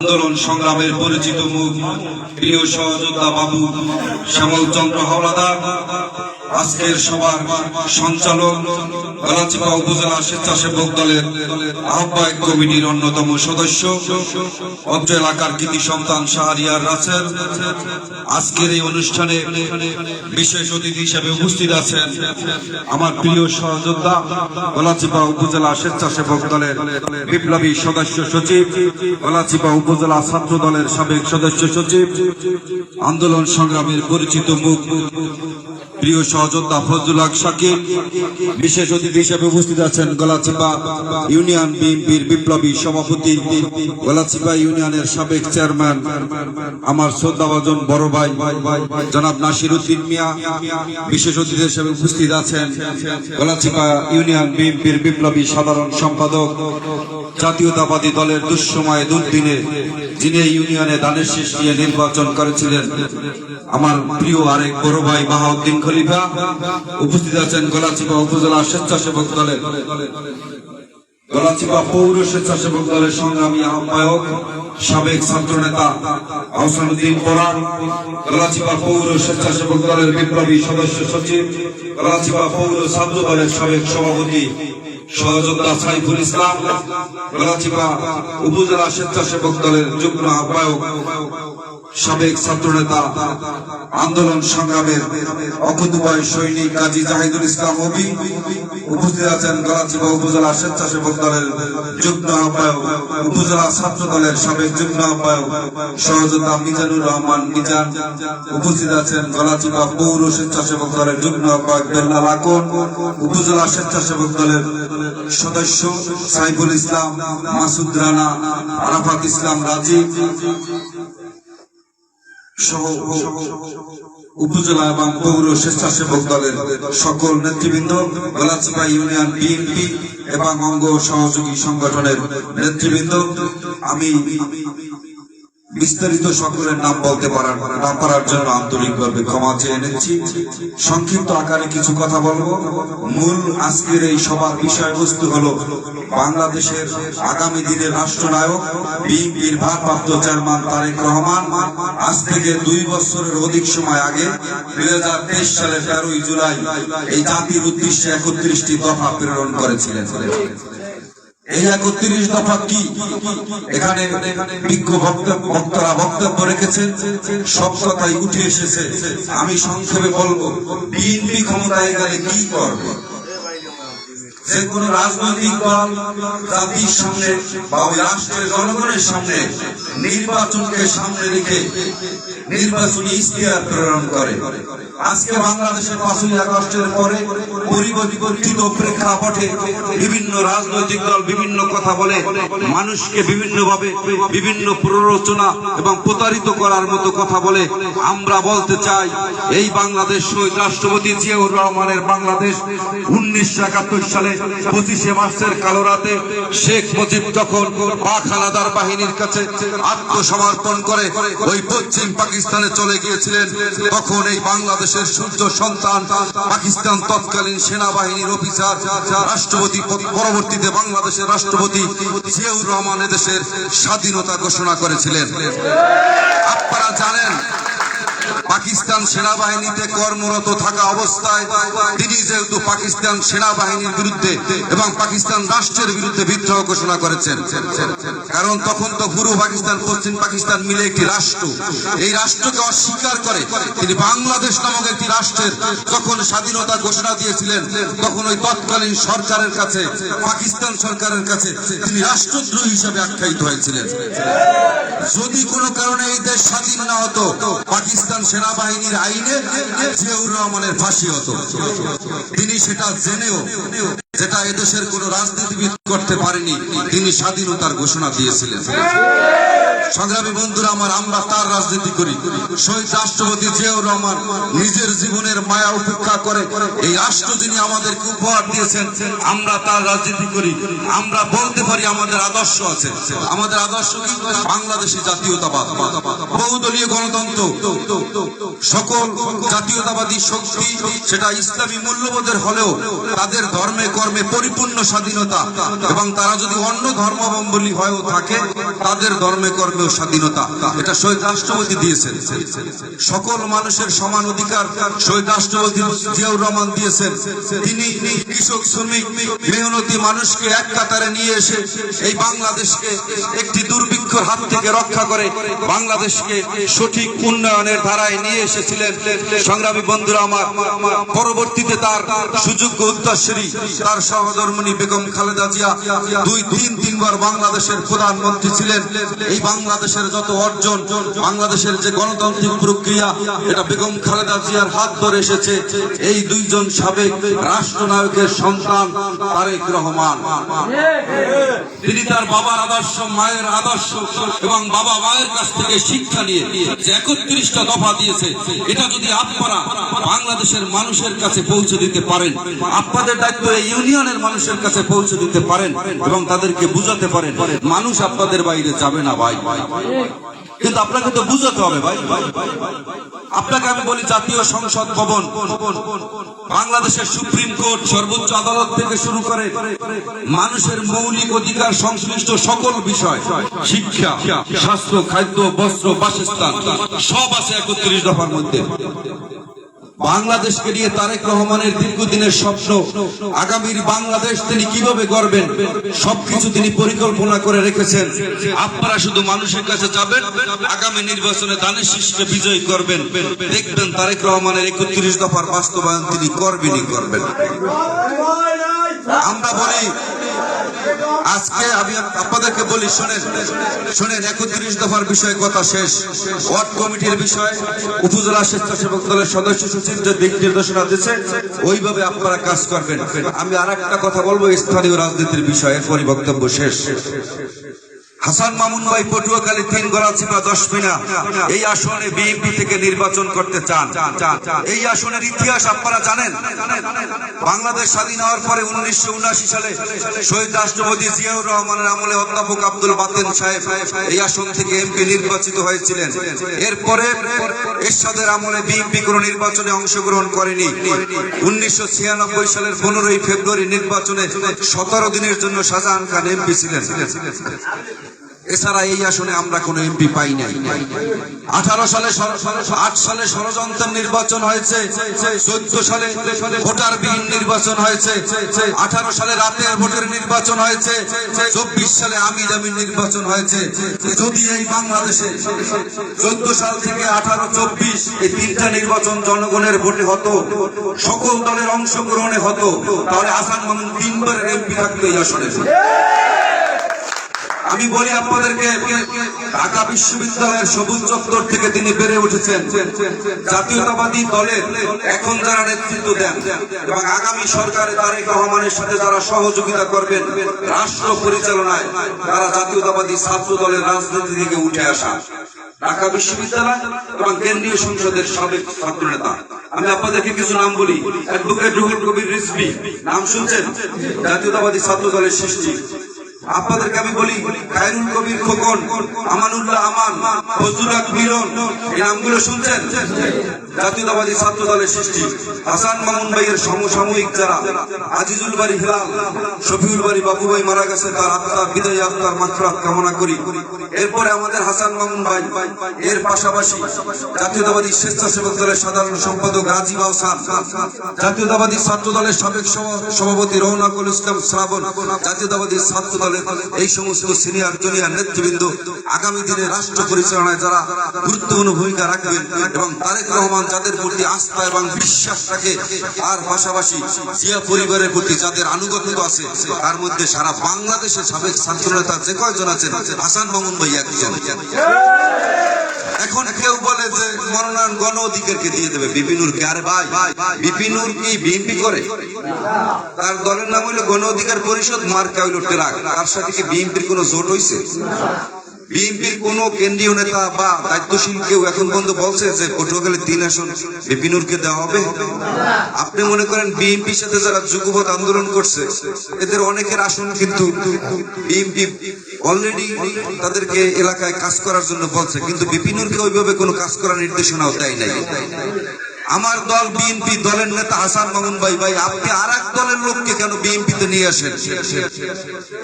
আন্দোলন সংগ্রামের পরিচিত মুখ প্রিয় সহযোদ্ধা বাবু শ্যামল চন্দ্র হাওলাদার। আজকের সভার সঞ্চালক গলাচিপা উপজেলা স্বেচ্ছাসেবক দলের আহ্বায়ক কমিটির অন্যতম সদস্য অত্র এলাকার কৃতি সন্তান শাহরিয়ার রাসেল। আজকের এই অনুষ্ঠানে বিশেষ অতিথি হিসেবে উপস্থিত আছেন আমার প্রিয় সহযোদ্ধা গলাচিপা উপজেলা স্বেচ্ছাসেবক দলের বিপ্লবী সদস্য সচিব গলাচিপা উপজেলা ছাত্র দলের সাবেক সদস্য সচিব। আন্দোলন সংগ্রামের পরিচিত মুখ। প্রিয় সহযোদ্ধা ফজলুল হক শাকিব। বিশেষ অতিথি হিসেবে উপস্থিত আছেন গলাচিপা ইউনিয়ন বিএনপির বিপ্লবী সভাপতি, গলাচিপা ইউনিয়নের সাবেক চেয়ারম্যান আমার শ্রদ্ধাভাজন বড় ভাই, জনাব নাসির উদ্দিন মিয়া। বিশেষ অতিথি হিসেবে উপস্থিত আছেন গলাচিপা ইউনিয়ন বিএনপির বিপ্লবী সাধারণ সম্পাদক জাতীয়তাবাদী দলের দুঃসময়ে দুর্দিনে যিনি ইউনিয়নে দানের শেষ নিয়ে নির্বাচন করেছিলেন, আমার প্রিয় আরেক বড় ভাই বাহাউদ্দিন খলিফা, উপস্থিত আছেন গলাচিপা উপজেলা স্বেচ্ছাসেবক দলের। গলাচিপা পৌর স্বেচ্ছাসেবক দলের সংগ্রামী আহ্বায়ক, সাবেক ছাত্র নেতা আহসানুদ্দিন পরান গলাচিপা পৌর স্বেচ্ছাসেবক দলের বিপ্লবী সদস্য সচিব, গলাচিপা পৌর ছাত্র দলের সাবেক সভাপতি সহযোদ্ধা সাইফুল ইসলাম গলাচিপা উপজেলা স্বেচ্ছাসেবক দলের যুগ্ম আহ্বায়ক। সাবেক ছাত্র নেতা আন্দোলন সংগ্রামের অকুতুবয় সৈনিক কাজী জাহিদুল ইসলাম অবি উপস্থিত আছেন গলাচিপা উপজেলা স্বেচ্ছাসেবক দলের যুগ্ম আহ্বায়ক, উপজেলা ছাত্র দলের সাবেক যুগ্ম আহ্বায়ক সহযোদ্ধা মিজানুর রহমান মিজান উপস্থিত আছেন গলাচিপা পৌর স্বেচ্ছাসেবক দলের যুগ্ম আহ্বায়ক বেল্লা লাকন উপজেলা স্বেচ্ছাসেবক দলের সদস্য সাইফুল ইসলাম, মাসুদ রানা, আরাফাত ইসলাম রাজীব উপজেলা এবং পৌর স্বেচ্ছাসেবক দলের সকল নেতৃবৃন্দ গলাচিপা ইউনিয়ন বিএনপি এবং অঙ্গ সহযোগী সংগঠনের নেতৃবৃন্দ, আমি বিস্তারিত সকলের নাম বলতে পারার না পারার জন্য আন্তরিকভাবে ক্ষমা চেয়ে নিচ্ছি। সংক্ষিপ্ত আকারে কিছু কথা বলব। মূল আজকের এই সভার বিষয়বস্তু হলো বাংলাদেশের আগামী দিনের রাষ্ট্রনায়ক, বিএনপির ভারপ্রাপ্ত চেয়ারম্যান তারেক রহমান, আজ থেকে দুই বছরের অধিক সময় আগে দুই হাজার তেইশ সালের তেরোই জুলাই এই জাতির উদ্দেশ্যে একত্রিশটি দফা প্রেরণ করেছিলেন। একত্রিশ দফা কি? এখানে বিজ্ঞ বক্তব্য রেখেছেন, সব কথাই উঠে এসেছে। আমি সংক্ষেপে বলব বিএনপি ক্ষমতায় গেলে কি করবে? যে কোন রাজনৈতিক দল, জাতির সামনে বা ওই রাষ্ট্রের জনগণের সামনে নির্বাচনকে সামনে রেখে নির্বাচনী ইশতেহার প্রেরণ করে। আজকে বাংলাদেশের পাঁচই আগস্টের পরে পরিবর্তিত প্রেক্ষাপটে বিভিন্ন রাজনৈতিক দল বিভিন্ন কথা বলে মানুষকে বিভিন্ন ভাবে বিভিন্ন প্ররোচনা এবং প্রতারিত করার মতো কথা বলে। আমরা বলতে চাই, এই বাংলাদেশ শহীদ রাষ্ট্রপতি জিয়াউর রহমানের বাংলাদেশ উনিশশো একাত্তর সালে পঁচিশে মার্চের কালো রাতে শেখ মুজিব তখন পাক হানাদার বাহিনীর কাছে আত্মসমর্পণ করে ওই পশ্চিম পাকিস্তানে চলে গিয়েছিলেন, তখন এই বাংলাদেশের সূর্য সন্তান, পাকিস্তান তৎকালীন সেনাবাহিনীর অফিসার, রাষ্ট্রপতি, পরবর্তীতে বাংলাদেশের রাষ্ট্রপতি জিয়াউর রহমান এদেশের স্বাধীনতা ঘোষণা করেছিলেন। আপনারা জানেন পাকিস্তান সেনাবাহিনীতে কর্মরত থাকা অবস্থায় তিনি যেহেতু পাকিস্তান সেনাবাহিনীর বিরুদ্ধে এবং পাকিস্তান রাষ্ট্রের বিরুদ্ধে বিদ্রোহ ঘোষণা করেছেন। কারণ তখন তো পুরো পাকিস্তান, পশ্চিম পাকিস্তান মিলে একটি রাষ্ট্র। এই রাষ্ট্রকে অস্বীকার করে তিনি বাংলাদেশ নামক একটি রাষ্ট্রের যখন স্বাধীনতা ঘোষণা দিয়েছিলেন, তখন ওই তৎকালীন সরকারের কাছে, পাকিস্তান সরকারের কাছে তিনি রাষ্ট্রদ্রোহী হিসেবে আখ্যায়িত হয়েছিলেন। যদি কোনো কারণে এই দেশ স্বাধীন না হতো, পাকিস্তান সেনাবাহিনীর আইনে জিয়াউর রহমানের ফাঁসি হতো। তিনি সেটা জেনেও যেটা এদেশের কোন রাজনীতিবিদ করতে পারেনি, তিনি স্বাধীনতার ঘোষণা দিয়েছিলেন। সংগ্রামী বন্ধুরা, আমার আমরা তার রাজনীতি করি। শহীদ রাষ্ট্রপতি জিয়াউর রহমান নিজের জীবনের মায়া উপেক্ষা করে এই রাষ্ট্র যিনি আমাদেরকে উপহার দিয়েছেন, আমরা তার রাজনীতি করি। আমরা বলতে পারি আমাদের আদর্শ আছে। আমাদের আদর্শ বাংলাদেশি জাতীয়তাবাদ। বহুদলীয় গণতন্ত্র। সকল জাতীয়তাবাদী শক্তি সেটা ইসলামী মূল্যবোধের হলেও তাদের ধর্মে কর্মে পরিপূর্ণ স্বাধীনতা এবং তারা যদি অন্য ধর্মাবলম্বী হয়েও থাকে, তাদের ধর্মে কর্মে ধর্মেও স্বাধীনতা। এটা শহীদ রাষ্ট্রপতি দিয়েছেন। সকল মানুষের সমান অধিকার শহীদ রাষ্ট্রপতি জিয়াউর রহমান দিয়েছেন। তিনি কৃষক, শ্রমিক, মেহনতি মানুষকে এক কাতারে নিয়ে এসে এই বাংলাদেশকে একটি দুর্ভিক্ষর হাত থেকে রক্ষা করে বাংলাদেশকে সঠিক উন্নয়নের ধারায় নিয়ে এসেছিলেন। সংগ্রামী বন্ধুরা আমার, পরবর্তীতে তার সুযোগ্য উত্তরসূরি, তার সহধর্মণী বেগম খালেদা জিয়া দুই, তিন, তিনবার বাংলাদেশের প্রধানমন্ত্রী ছিলেন। এই বাংলাদেশের যত অর্জন, বাংলাদেশের যে গণতান্ত্রিক প্রক্রিয়া, এটা বেগম খালেদা জিয়ার হাত ধরে এসেছে। এই দুইজন সাবেক রাষ্ট্রনায়কের সন্তান তারেক রহমান। তিনি তার বাবার আদর্শ, মায়ের আদর্শ এবং বাবা মায়ের কাছ থেকে শিক্ষা নিয়ে যে একত্রিশটা দফা দিয়েছে, এটা যদি আপনারা বাংলাদেশের মানুষের কাছে পৌঁছে দিতে পারেন, আপনাদের দায়িত্ব এই ইউনিয়নের মানুষের কাছে পৌঁছে দিতে পারেন এবং তাদেরকে বুঝাতে পারেন, মানুষ আপনাদের বাইরে যাবে না ভাই। কিন্তু আপনাকে তো বুঝাতে হবে ভাই। আপনাকে আমি বলি জাতীয় সংসদ ভবন। বাংলাদেশের সুপ্রিম কোর্ট সর্বোচ্চ আদালত থেকে শুরু করে মানুষের মৌলিক অধিকার সংশ্লিষ্ট সকল বিষয়, শিক্ষা, স্বাস্থ্য, খাদ্য, বস্ত্র, বাসস্থান, সব আছে একত্রিশ দফার মধ্যে। বাংলাদেশকে নিয়ে তারেক রহমানের দীর্ঘদিনের স্বপ্ন। আগামীর বাংলাদেশ তিনি কীভাবে গড়বেন, সবকিছু তিনি পরিকল্পনা করে রেখেছেন। আপনারা শুধু মানুষের কাছে যাবেন, আগামী নির্বাচনে দানের শীষকে বিজয়ী করবেন। দেখবেন তারেক রহমানের একত্রিশ দফার বাস্তবায়ন তিনি করবেনই করবেন। আমরা বলি আজকে আমি আপনাদেরকে বলি, শোনেন শোনেন, একত্রিশ দফার বিষয়ে কথা শেষ। ওয়ার্ড কমিটির বিষয়ে উপজেলা স্বেচ্ছাসেবক দলের সদস্য সচিব যে দিক নির্দেশনা দিচ্ছে ওইভাবে আপনারা কাজ করবেন। আমি আর কথা বলব, স্থানীয় রাজনীতির বিষয়ে পরিবক্তব্য শেষ। হাসান মামুন ভাই পটুয়াখালী তিন গলাচিপা দশ মিনা। এই আসনে বিএনপি থেকে নির্বাচন করতে চান। এই আসনের ইতিহাস আপনারা জানেন? বাংলাদেশ স্বাধীন হওয়ার পরে উনিশশো সালে শহীদ রাষ্ট্রপতি জিয়াউর রহমানের আমলে অধ্যাপক আব্দুল বাতেন সাহেব এই আসন থেকে এমপি নির্বাচিত হয়েছিলেন। এরপরে এরশাদের আমলে বিএনপি কোনো নির্বাচনে অংশগ্রহণ করেনি। উনিশশো ছিয়ানব্বই সালের পনেরোই ফেব্রুয়ারি নির্বাচনে সতেরো দিনের জন্য শাহজাহান খান এমপি ছিলেন। এছাড়া এই আসনে আমরা কোনো এমপি পাই নাই। আঠারো সালে আট সালে ষড়যন্ত্র নির্বাচন হয়েছে, চোদ্দ সালে ভোটার বিহীন নির্বাচন হয়েছে, আঠারো সালে রাতের ভোটের নির্বাচন হয়েছে, চব্বিশ সালে আমি জামিন নির্বাচন হয়েছে। যদি এই বাংলাদেশে চোদ্দ সাল থেকে আঠারো, চব্বিশ এই তিনটা নির্বাচন জনগণের ভোটে হতো, সকল দলের অংশগ্রহণে হতো, তাহলে আসান মামুন তিনবারের এমপি থাকতো এই আসনে। আমি বলি আপনাদেরকে, ঢাকা বিশ্ববিদ্যালয়ের সবুজ চত্বর থেকে তিনি বেড়ে উঠেছেন। জাতীয়তাবাদী দলের এখন যারা নেতৃত্ব দেন এবং আগামী সরকারে তারেক রহমানের সাথে যারা সহযোগিতা করবেন, রাষ্ট্র পরিচালনায় তারা জাতীয়তাবাদী ছাত্র দলের রাজনীতি থেকে উঠে আসা। ঢাকা বিশ্ববিদ্যালয় এবং কেন্দ্রীয় সংসদের সাবেক ছাত্র নেতা আমি আপনাদেরকে কিছু নাম বলি। অ্যাডভোকেট রুহুল কবির রিজভি। নাম শুনছেন? জাতীয়তাবাদী ছাত্র দলের সৃষ্টি। আপনাদেরকে আমি বলি খায়রুল কবির খোকন আমানুল্লাহ আমান ফজলুল মিলন এই নামগুলো শুনছেন? জাতীয়তাবাদী ছাত্র দলের সৃষ্টি। হাসান মামুন ভাইয়ের সমসাময়িক যারা, আজিজুল বাড়ি হিলাল, শফিউল বাড়ি বাবু ভাই মারা গেছে, তার আত্মার বিদায় আত্মার মাত্রাত কামনা করি। এরপরে আমাদের হাসান মামুন ভাই, এর পাশাপাশি জাতীয়তাবাদী স্বেচ্ছাসেবক দলের সাধারণ সম্পাদক রাজীব আহসান, জাতীয়তাবাদী ছাত্র দলের সাবেক সভাপতি রৌনাকুল ইসলাম শ্রাবণ, জাতীয়তাবাদী ছাত্র দলের এই সমস্ত সিনিয়র জুনিয়র নেতৃবৃন্দ আগামী দিনে রাষ্ট্র পরিচালনায় যারা গুরুত্বপূর্ণ ভূমিকা রাখবেন এবং তারেক রহমান যাদের প্রতি আস্থা এবং বিশ্বাস রাখে আর পাশাপাশি জিয়া পরিবারের প্রতি যাদের আনুগত্য আছে, তার মধ্যে সারা বাংলাদেশের সাবেক ছাত্র নেতা যে কয়জন আছেন, হাসান মামুন ভাই একজন। এখন কেউ বলে যে মনোনয়ন গণ অধিকারকে দিয়ে দেবে। বিপিনুর কে, আরে ভাই, বিপিনুর কি বিএনপি করে? তার দলের নাম হইল গণ অধিকার পরিষদ, মার্কা হইল ট্রাক। তার সাথে কি বিএনপির কোনো জোট হইছে? বিএনপির কোন কেন্দ্রীয় নেতা বা দায়িত্বশীল কেউ এখন পর্যন্ত বলছে যে পটুয়াখালী তিন আসন বিপিনুরকে দেওয়া হবে। আপনি মনে করেন বিএনপির সাথে যারা যুগপথ আন্দোলন করছে, এদের অনেকের আসন কিন্তু বিএনপি অলরেডি তাদেরকে এলাকায় কাজ করার জন্য বলছে, কিন্তু বিপিনুরকে ওইভাবে কোনো কাজ করার নির্দেশনাও দেয় নাই। আমার দল বিএনপি দলের নেতা হাসান মামুন ভাই ভাই, আপনি আর এক দলের লোককে কেন বিএনপি তে নিয়ে আসেন?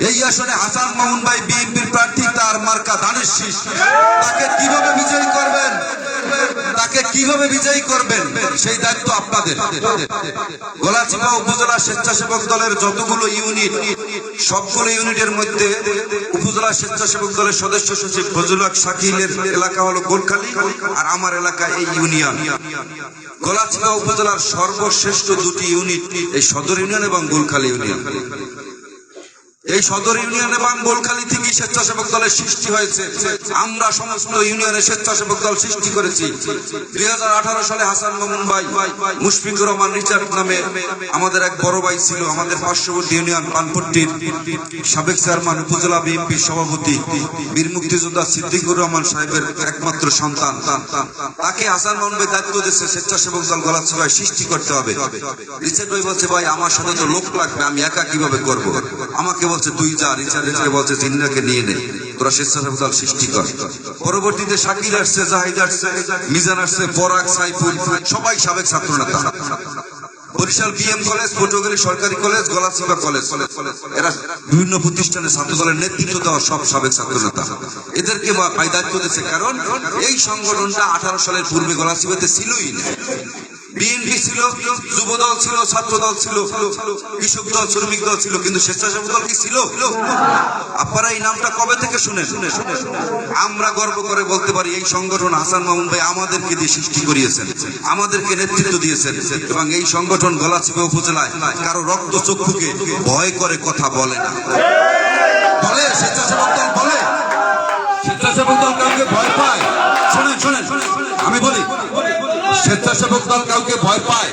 এই আসনে হাসান মামুন ভাই বিএনপির প্রার্থী, তার মার্কা ধানের শীষ তাকে কীভাবে বিজয়ী করবেন? তাকে কীভাবে বিজয়ী করবেন? সেই দায়িত্ব আপনাদের। গলাচিপা উপজেলা স্বেচ্ছাসেবক দলের যতগুলো ইউনিট, সবগুলো ইউনিটের মধ্যে উপজেলা স্বেচ্ছাসেবক দলের সদস্য সচিব ফজলুল হক শাকিলের এলাকা হলো গোলখালী আর আমার এলাকা এই ইউনিয়ন। গলাচিপা উপজেলার সর্বশ্রেষ্ঠ দুটি ইউনিট এই সদর ইউনিয়ন এবং গুলখালী ইউনিয়ন। এই সদর ইউনিয়ন এবং গোলখালী থেকে স্বেচ্ছাসেবক দলের সৃষ্টি হয়েছে। আমরা সমস্ত ইউনিয়নে স্বেচ্ছাসেবক দল সৃষ্টি করেছি। দুই সালে হাসান মামুন ভাই, মুশফিকুর রহমান, রিচার্ড নামে আমাদের এক বড় ভাই ছিল, আমাদের পার্শ্ববর্তী ইউনিয়ন পানপট্টির সাবেক চেয়ারম্যান, উপজেলা বিএনপি সভাপতি, বীর মুক্তিযোদ্ধা সিদ্দিকুর রহমান সাহেবের একমাত্র সন্তান। তাকে হাসান মামুন ভাই দায়িত্ব দিয়েছে, স্বেচ্ছাসেবক দল গলাচিপায় সৃষ্টি করতে হবে। রিচার্ড ভাই বলছে, ভাই, আমার সাথে তো লোক লাগবে, আমি একা কীভাবে করব? আমাকে বলছে, তুই যা, রিচার্ড রিচার্ড বলছে, জিন্নাকে নিয়ে নে। তোরা দল সৃষ্টি কর। পরবর্তীতে শাকিল আসছে, জাহিদ আসছে, মিজান আসছে পরাগ সাইফুল, সবাই সাবেক ছাত্র নেতা বরিশাল বিএম কলেজ, পটুয়াখালী সরকারি কলেজ গলাচিপা কলেজ। এরা বিভিন্ন প্রতিষ্ঠানে ছাত্র দলের নেতৃত্ব দেওয়া সব সাবেক ছাত্র নেতা এদেরকে কারণ এই সংগঠনটা আঠারো সালের পূর্বে গলাচিপাতে ছিলই না। বিএনপি ছিল যুব দল ছিল ছাত্র দল ছিল, কৃষক দল শ্রমিক দল ছিল, কিন্তু স্বেচ্ছাসেবক দল কি ছিল? আপনারা এই নামটা কবে থেকে শুনে শুনে শুনে আমরা গর্ব করে বলতে পারি এই সংগঠন হাসান মামুন ভাই আমাদেরকে দিয়ে সৃষ্টি করিয়েছেন, আমাদেরকে নেতৃত্ব দিয়েছেন, এবং এই সংগঠন গলাচিপা উপজেলায় কারও রক্ত চক্ষুকে ভয় করে কথা বলে না। বলে, স্বেচ্ছাসেবক দল বলে। স্বেচ্ছাসেবক দল কাউকে ভয় পায়। শোনেন শোনেন। আমি বলি স্বেচ্ছাসেবক দল কাউকে ভয় পায়?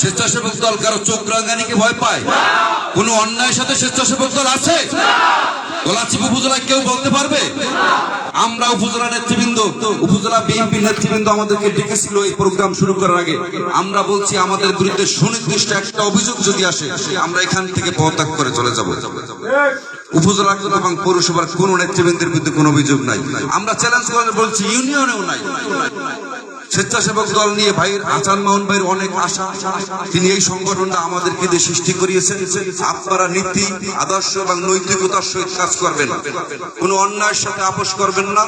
স্বেচ্ছাসেবক দল কারও চোখ রাঙ্গানিকে ভয় পায়? কোন অন্যায়ের সাথে স্বেচ্ছাসেবক দল আছে? গলাচিপ উপজেলায় কেউ বলতে পারবে? আমরা উপজেলা নেতৃবৃন্দ, উপজেলা বিএনপি নেতৃবৃন্দ আমাদেরকে ডেকেছিল এই প্রোগ্রাম শুরু করার আগে। আমরা বলছি, আমাদের বিরুদ্ধে সুনির্দিষ্ট একটা অভিযোগ যদি আসে, আমরা এখান থেকে পদত্যাগ করে চলে যাব। উপজেলা এবং পৌরসভার কোন নেতৃবৃন্দের বিরুদ্ধে কোনো অভিযোগ নাই। আমরা চ্যালেঞ্জ করে বলছি ইউনিয়নেও নাই। স্বেচ্ছাসেবক দল নিয়ে ভাইয়ের হাসান মাহন ভাইয়ের অনেক আশা। তিনি এই সংগঠনটা আমাদেরকে দিয়ে সৃষ্টি করিয়েছেন। আপনারা নীতি, আদর্শ এবং নৈতিকতার সহিত কাজ করবেন। কোনো অন্যায়ের সাথে আপোষ করবেন না।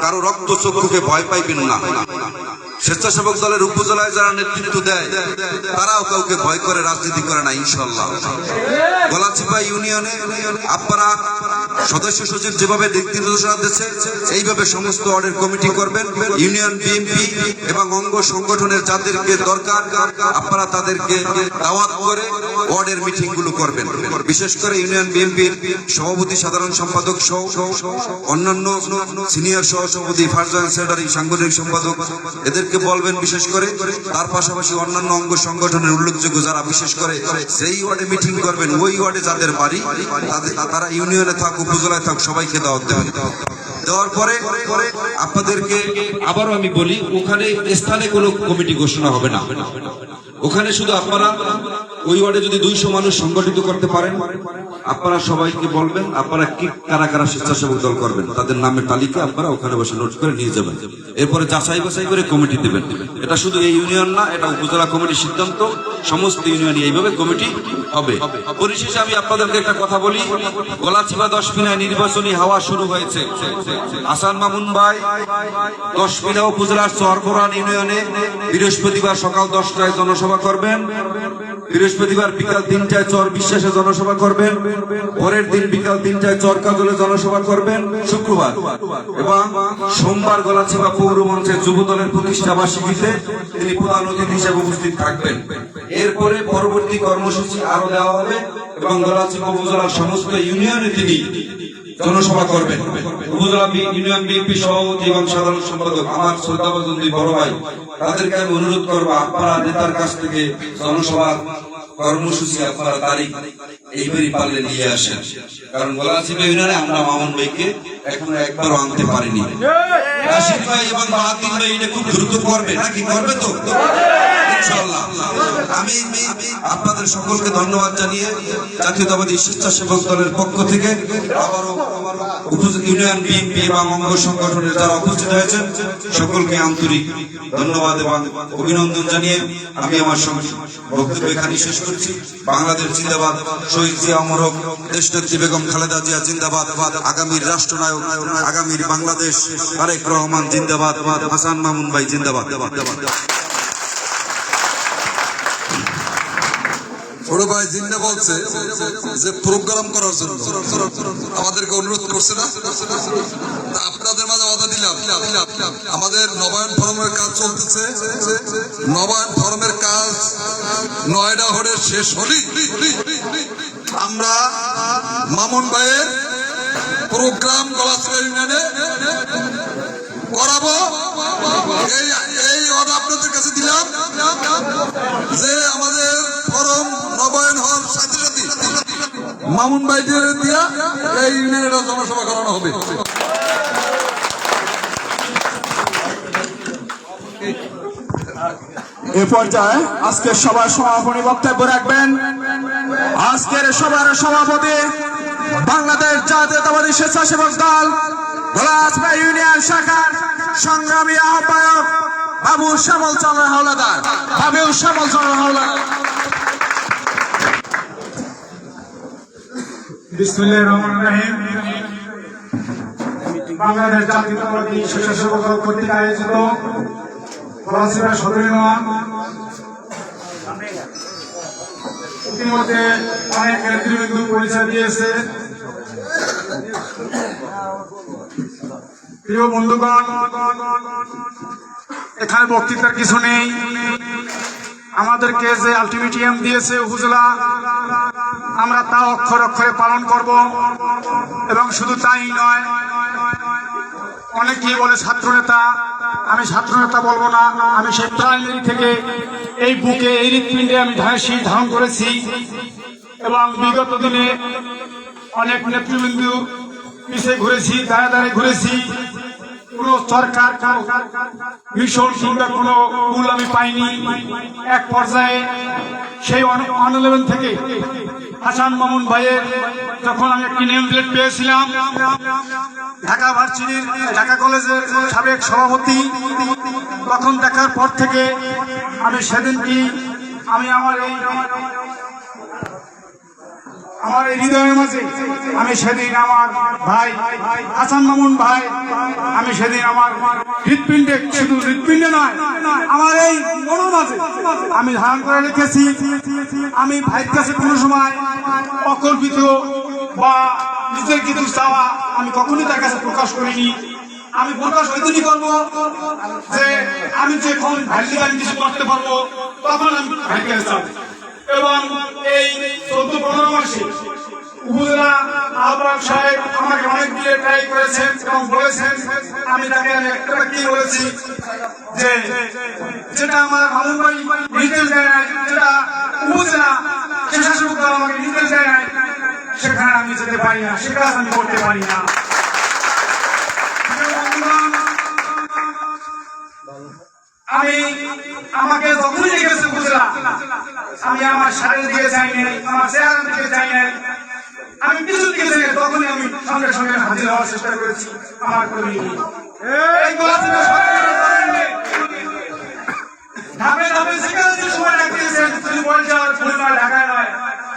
কারও রক্ত চক্ষুকে ভয় পাইবেন না। স্বেচ্ছাসেবক দলের উপজেলায় যারা নেতৃত্ব দেয়, তারাও কাউকে ভয় করে, রাজনীতি করে না ইনশাল্লাহ গলাচিপা ইউনিয়নে আপনারা সদস্য সচিব যেভাবে দিক নির্দেশনা দিচ্ছে, এইভাবে সমস্ত অর্ডার কমিটি করবেন। ইউনিয়ন, বিএনপি এবং অঙ্গ সংগঠনের যাদেরকে দরকার, আপনারা তাদেরকে দাওয়াত করে ওয়ার্ডের মিটিংগুলো করবেন। বিশেষ করে ইউনিয়ন, বিএনপির সভাপতি, সাধারণ সম্পাদক সহ অন্যান্য সিনিয়র সহসভাপতি ফার্স্ট জয়েন্ট সেক্রেটারি, সাংগঠনিক সম্পাদক, এদেরকে বলবেন বিশেষ করে, তার পাশাপাশি অন্যান্য অঙ্গ সংগঠনের উল্লেখযোগ্য যারা বিশেষ করে সেই ওয়ার্ডে মিটিং করবেন, ওই ওয়ার্ডে যাদের বাড়ি তারা ইউনিয়নে থাক, উপজেলায় থাক, সবাইকে দাওয়াত দেবেন দেওয়ার পরে আপনাদেরকে আবারও আমি বলি, ওখানে স্থানে কোনো কমিটি ঘোষণা হবে না। ওখানে শুধু আপনারা ওই ওয়ার্ডে যদি দুইশো মানুষ সংগঠিত করতে পারেন, আপনারা সবাইকে বলবেন, আপনারা কি কারা কারা স্বেচ্ছাসেবক দল করবেন, তাদের নামের তালিকা আপনারা ওখানে বসে নোট করে নিয়ে যাবেন। এরপরে যাচাই বাছাই করে কমিটি দেবেন। এটা শুধু এই ইউনিয়ন না, এটা উপজেলা কমিটির সিদ্ধান্ত, সমস্ত ইউনিয়নে এইভাবে কমিটি হবে। পরিশেষে আমি আপনাদেরকে একটা কথা বলি গলাচিপা দশমিনায় নির্বাচনী হাওয়া শুরু হয়েছে। আসান মামুন ভাই দশমিনা উপজেলার চরকোরান ইউনিয়নে বৃহস্পতিবার সকাল দশটায় জনসভা করবেন। বৃহস্পতিবার বিকাল তিনটায় চর বিশ্বাসে জনসভা করবেন। পরের দিন বিকাল তিনটায় চর কাজলে জনসভা করবেন। শুক্রবার। এবং সোমবার গলাচিপা পৌর মঞ্চে যুব দলের প্রতিষ্ঠা বার্ষিকীতে তিনি প্রধান অতিথি হিসেবে উপস্থিত থাকবেন। এরপরে পরবর্তী কর্মসূচি আরও দেওয়া হবে এবং গলাচিপা উপজেলার সমস্ত ইউনিয়নে তিনি জনসভা করবেন। উপজেলা ইউনিয়ন বিএনপি সভাপতি এবং সাধারণ সম্পাদক আমার শ্রদ্ধাভাজন দুই বড় ভাই, তাদেরকে আমি অনুরোধ করব, আপনারা নেতার কাছ থেকে জনসভার কর্মসূচি আপনারা তারিখ এইবারই পারলে নিয়ে আসেন। কারণ গলাচিপা ইউনিয়নে আমরা মামুন ভাইকে এখনও একবারও আনতে পারিনি। নাসির ভাই এবং বাহাদিন ভাই এটা খুব দ্রুত করবে। নাকি করবে তো? আমি আপনাদের সকলকে ধন্যবাদ জানিয়ে জাতীয়তাবাদী স্বেচ্ছাসেবক দলের পক্ষ থেকে ইউনিয়ন বিএনপি এবং অঙ্গ সংগঠনের যারা উপস্থিত হয়েছেন সকলকে আন্তরিক ধন্যবাদ এবং অভিনন্দন জানিয়ে আমি আমার বক্তব্য এখানে শেষ করছি। বাংলাদেশ জিন্দাবাদ, শহীদ জিয়া অমর হোক, দেশনেত্রী বেগম খালেদা জিয়া জিন্দাবাদ, আগামীর রাষ্ট্রনায়ক, আগামীর বাংলাদেশ তারেক রহমান জিন্দাবাদ, হাসান মামুন ভাই জিন্দাবাদ। বড় ভাই, জিন্না বলছে যে প্রোগ্রাম করার জন্য। আমাদেরকে অনুরোধ করছে না? আপনাদের মাঝে কথা দিলাম। আমাদের নবায়ন ফরমের কাজ চলতেছে। নবায়ন ফরমের কাজ নয়ডা হরে শেষ হলি। আমরা মামুন ভাইয়ের প্রোগ্রাম গলাচড়া ইউনিয়নে। এই অর্ডার আপনাদের কাছে দিলাম যে আমাদের ফরম নবায়ন হওয়ার সাথে সাথে মামুন ভাইদের দিয়া এই ইউনিয়নের জনসভা করানো হবে। এ পর্যায়ে আজকের সবার সমাপনী বক্তব্য রাখবেন। আজকের সবার সভাপতি বাংলাদেশ জাতীয়তাবাদী স্বেচ্ছাসেবক দল গোলাসপা ইউনিয়ন শাখার সংগ্রামী আহ্বায়ক বাবু শ্যামল চন্দ্র হাওলাদার। বাবু শ্যামল চন্দ্র হাওলাদার। বিসমুল্লাহির রহমানির রহিম। বাংলাদেশ জাতীয়তাবাদী স্বেচ্ছাসেবক ইতিমধ্যে অনেক নেতৃবৃন্দ পরিচয় দিয়েছে। প্রিয় বন্ধুগণ, এখানে বক্তৃতার কিছু নেই। আমাদেরকে যে আলটিমেটিয়াম দিয়েছে উপজেলা আমরা তা অক্ষর অক্ষরে পালন করব এবং শুধু তাই নয়, অনেকেই বলে ছাত্রনেতা, আমি ছাত্রনেতা বলব না, আমি সেই প্রাইমারি থেকে এই বুকে, এই হৃৎপিণ্ডে আমি ধারণ করেছি এবং বিগত দিনে অনেক নেতৃবৃন্দ পিছিয়ে ঘুরেছি, দাঁড়ে দাঁড়ে ঘুরেছি। কোন সরকার মিশন কিংবা কোন মূল আমি পাইনি। এক পর্যায়ে সেই ওয়ান ইলেভেন থেকে হাসান মামুন ভাইয়ের যখন আমি একটি নেম প্লেট পেয়েছিলাম, ঢাকা ভার্সিটির, ঢাকা কলেজের সাবেক সভাপতি, তখন দেখার পর থেকে আমি সেদিন কি আমি আমার এই আমার এই হৃদয়ের মাঝে আমি সেদিন আমার ভাই হাসান মামুন ভাই, আমি সেদিন আমার হৃৎপিণ্ডে শুধু হৃৎপিণ্ডে নয়, আমার এই মনের মাঝে আমি ধারণ করে রেখেছি। আমি ভাইয়ের কাছে কোনো সময় অকল্পিত বা নিজের কিছু চাওয়া আমি কখনোই তার কাছে প্রকাশ করিনি। আমি প্রকাশ ওইদিনই করব যে আমি যখন ভাইয়ের কিছু করতে পারব, তখন আমি ভাইয়ের কাছে চাবো এবং এই চোদ্দ উপজেলা আহ্বায়ক সাহেব আমাকে অনেক দিয়ে ট্রাই করেছেন এবং বলেছেন, আমি তাকে একটা কি বলেছি, যে যেটা আমার মামুন ভাই নির্দেশ দেয় নাই, যেটা উপজেলা দল আমাকে নির্দেশ দেয় নাই, সেখানে আমি যেতে পারি না সেটা আমি করতে পারি না। আমি আমাকে যখনই লিখেছে বুঝলাম আমি আমার শাড়ির দিকে চাই নাই আমার চেহারা দিকে চাই নাই। আমি কিছু চাই নাই, তখনই আমি সঙ্গে সঙ্গে হাজির হওয়ার চেষ্টা করেছি আমার কর্মী এই গোলাপীর সরকারের ধাপে ধাপে যেখানে যে সময় রাখিয়েছেন তিনি বলে যাওয়ার ঢাকায় নয়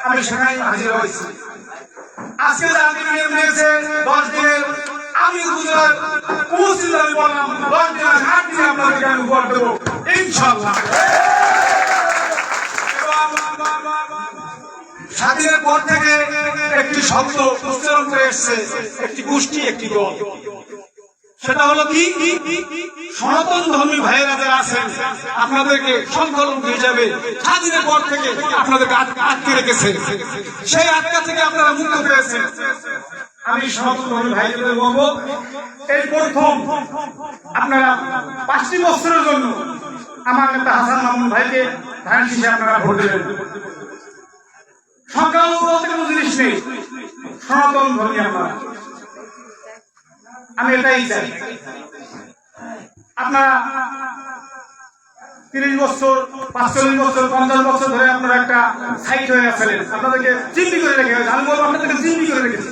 আমি সেখানেই হাজির হয়েছি। আজকে যে দশ দিনের আমি গুজরাট উপস্থিত আমি বললাম দশ দিনের আট আমি উপহার দেবো। ইনশাল্লাহ। স্বাধীনের পর থেকে একটি শব্দ উচ্চারণ করে এসছে, একটি গোষ্ঠী, একটি দল। সেটা হলো কি? সনাতন ধর্মী ভাইয়েরা যারা আছেন, আপনাদেরকে সংখ্যালঘু হিসাবে স্বাধীনের পর থেকে আপনাদেরকে আট- আটকে রেখেছে। সেই আটকা থেকে আপনারা মুক্ত পেয়েছেন আমি সনাতন ধর্মী ভাইদের বলব, এই প্রথম আপনারা পাঁচটি বছরের জন্য আমার নেতা হাসান মামুন ভাইকে ধান হিসেবে আপনারা ভোট দেবেন। বলতে কোনো জিনিস নেই, সনাতন ধর্মী আপনারা আমি এটাই চাই। আপনারা তিরিশ বছর, পাঁচচল্লিশ বছর, পঞ্চাশ বছর ধরে আপনারা একটা সাইট হয়ে গেছিলেন। আপনাদেরকে চিন্তি করে রেখে আমি বলব আপনাদেরকে চিন্তি করে রেখেছি।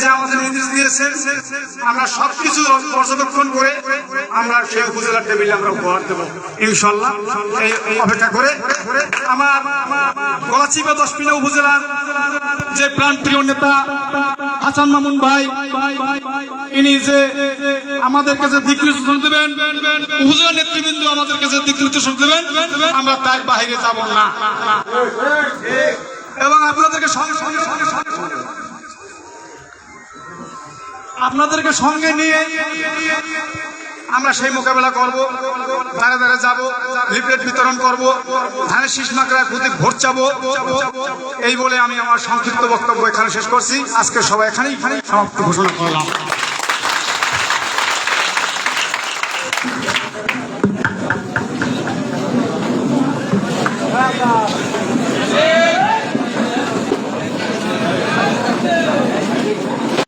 যে আমাদের আমরা সবকিছু করে আমরা অপেক্ষা করে যে প্রাণপ্রিয় নেতা হাসান মামুন ভাই, ইনি যে আমাদের কাছে দিক নির্দেশন দেবেন, উপজেলা নেতৃবৃন্দ আমাদের কাছে দিক নির্দেশন দেবেন, আমরা তার বাইরে যাব না। এবং আপনাদেরকে সঙ্গে সঙ্গে সঙ্গে সঙ্গে আপনাদেরকে সঙ্গে নিয়ে আমরা সেই মোকাবেলা করব। ধারে ধারে যাব, লিফলেট বিতরণ করব, ধানের শীষ মাকড়ার প্রতি ভোট চাবো। এই বলে আমি আমার সংক্ষিপ্ত বক্তব্য এখানে শেষ করছি। আজকে সবাই এখানেই সমাপ্ত ঘোষণা করলাম।